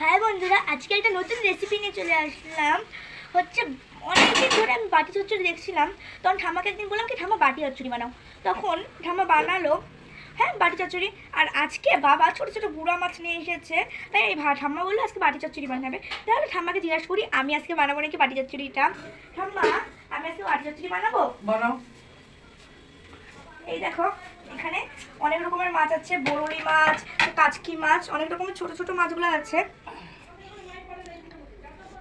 হ্যাঁ বন্ধুরা আজকে একটা নতুন রেসিপি নিয়ে চলে আসলাম। হচ্ছে অনেকদিন ধরে আমি বাটি চচ্চড়ি দেখছিলাম। তখন ঠাম্মাকে একদিন বললাম কি ঠাম্মা বাটি চচ্চড়ি বানাও। তখন ঠাম্মা বানালো হ্যাঁ বাটি চচ্চড়ি। আর আজকে বাবা ছোটো ছোটো গুঁড়া মাছ নিয়ে এসেছে। তাই এই ঠাম্মা বলল আজকে বাটি চচ্চড়ি বানাবে। তাহলে ঠাম্মাকে জিজ্ঞাসা করি আমি আজকে বানাবো নাকি বাটি চচ্চড়িটা? ঠাম্মা আমি আজকে বাটি চচ্চড়ি বানাবো? বানাও। এই দেখো এখানে অনেক রকমের মাছ আছে। বরুড়ি মাছ কাচকি মাছ অনেক রকমের ছোট ছোট মাছগুলো আছে।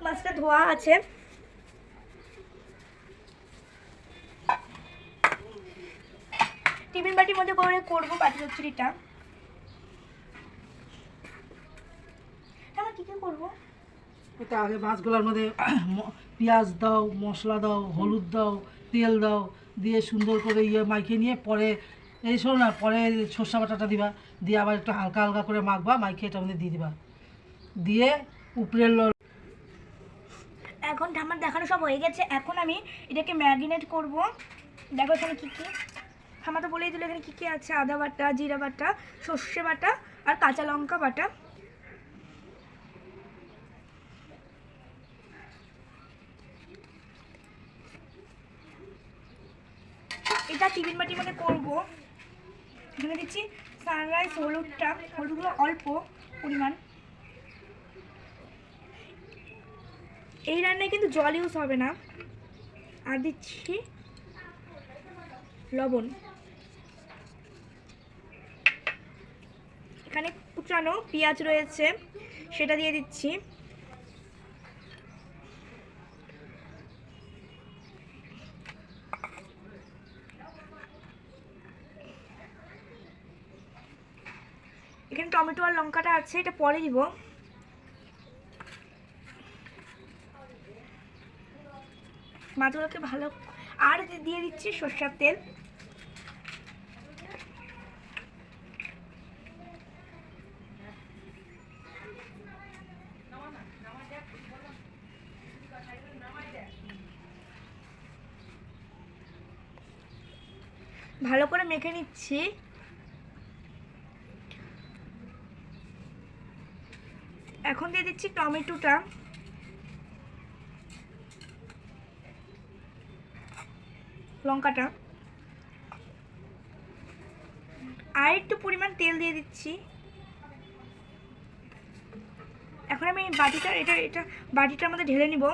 মাছটা ধোয়া আছে। টিফিন বাটির মধ্যে করে করব বাটি চচ্চড়িটা। কি এটা আগে মাছগুলোর মধ্যে পেঁয়াজ দাও, মশলা দাও, হলুদ দাও, তেল দাও, দিয়ে সুন্দর করে ইয়ে মাখিয়ে নিয়ে পরে এই শোনো না, পরে সর্ষা বাটাটা দিবা, দিয়ে আবার একটু হালকা হালকা করে মাখবা মাখিয়ে এটার মধ্যে দিয়ে দিবা। দিয়ে উপরের দেখানো সব হয়ে গেছে। এখন আমি এটাকে ম্যারিনেট করব। দেখো এখানে কী কী। ঠাম্মা তো বলেই দিল এখানে কী কী আছে। আদা বাটা, জিরা বাটা, সর্ষে বাটা আর কাঁচা লঙ্কা বাটা। এটা টিফিন বাটির মধ্যে করব। দিচ্ছি সানরাইজ হলুদটা। হলুদগুলো অল্প পরিমাণ। এই রান্নায় কিন্তু জল ইউজ হবে না। আর দিচ্ছি লবণ। এখানে কুচানো পেঁয়াজ রয়েছে, সেটা দিয়ে দিচ্ছি। এখানে টমেটো আর লঙ্কাটা আছে, এটা পরে দিব। মাছগুলোকে ভালো আর দিয়ে দিচ্ছি সর্ষের তেল। ভালো করে মেখে নিচ্ছি। এখন দিয়ে দিচ্ছি টমেটোটা। লঙ্কাটা। আর একটু পরিমাণ তেল দিয়ে দিচ্ছি। এখন আমি বাটিটা, এটা এটা বাটিটার মধ্যে ঢেলে নিব।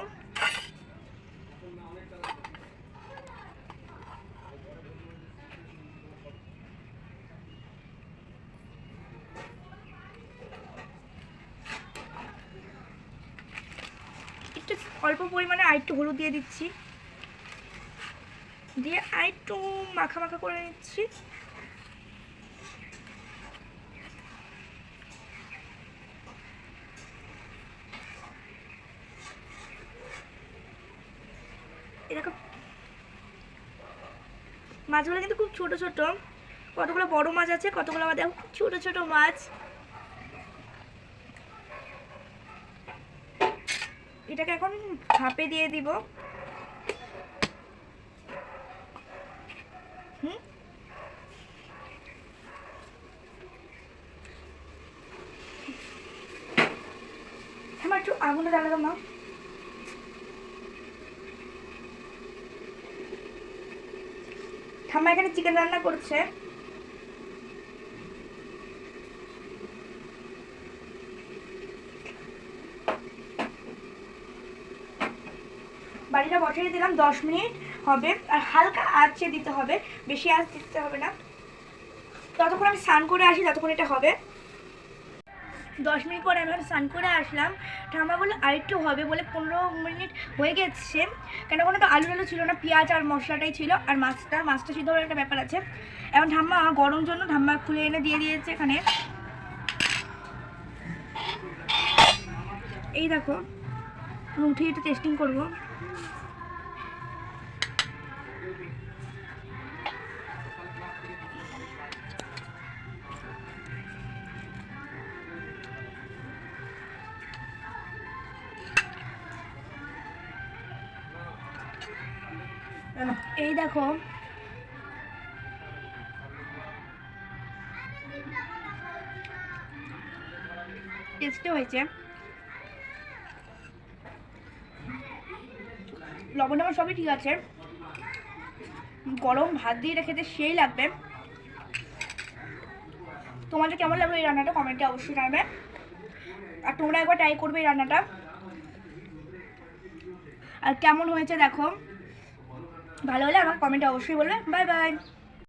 একটু অল্প পরিমাণে আর একটু হলুদ দিয়ে দিচ্ছি। দিয়ে আর একটু মাখা মাখা করে নিচ্ছি। মাছগুলো কিন্তু খুব ছোট ছোট। কতগুলো বড় মাছ আছে, কতগুলো আবার দেখো খুব ছোট ছোট মাছ। এটাকে এখন ভাপে দিয়ে দিব। আমার একটু আগুনে জ্বালা দাও না ঠাম্মা এখানে চিকেন রান্না করছে। বাড়িটা বসিয়ে দিলাম, দশ মিনিট হবে। আর হালকা আঁচে দিতে হবে, বেশি আঁচ দিতে হবে না। ততক্ষণ আমি স্নান করে আসি, ততক্ষণ এটা হবে। দশ মিনিট পরে আমি স্নান করে আসলাম। ঠাম্মা বলল আরেকটু হবে বলে পনেরো মিনিট হয়ে গেছে। কেন ওখানে তো, আলু আলু ছিল না, পেঁয়াজ আর মশলাটাই ছিল, আর মাছটা মাছটা সিদ্ধ একটা ব্যাপার আছে। এখন ঠাম্মা গরম জন্য ঠাম্মা খুলে এনে দিয়ে দিয়েছে এখানে। এই দেখো উঠিয়ে একটু টেস্টিং করব। এই দেখো। টেস্টে হয়েছে। লবণ আমার সবই ঠিক আছে। গরম ভাত দিয়ে এটা খেতে সেই লাগবে। তোমাদের কেমন লাগল এই রান্নাটা? কমেন্টে অবশ্যই জানাবে। আর তোমরা একবার ট্রাই করবে এই রান্নাটা। আর কেমন হয়েছে দেখো। ভালো হলে আমার কমেন্টে অবশ্যই বলবে। Bye bye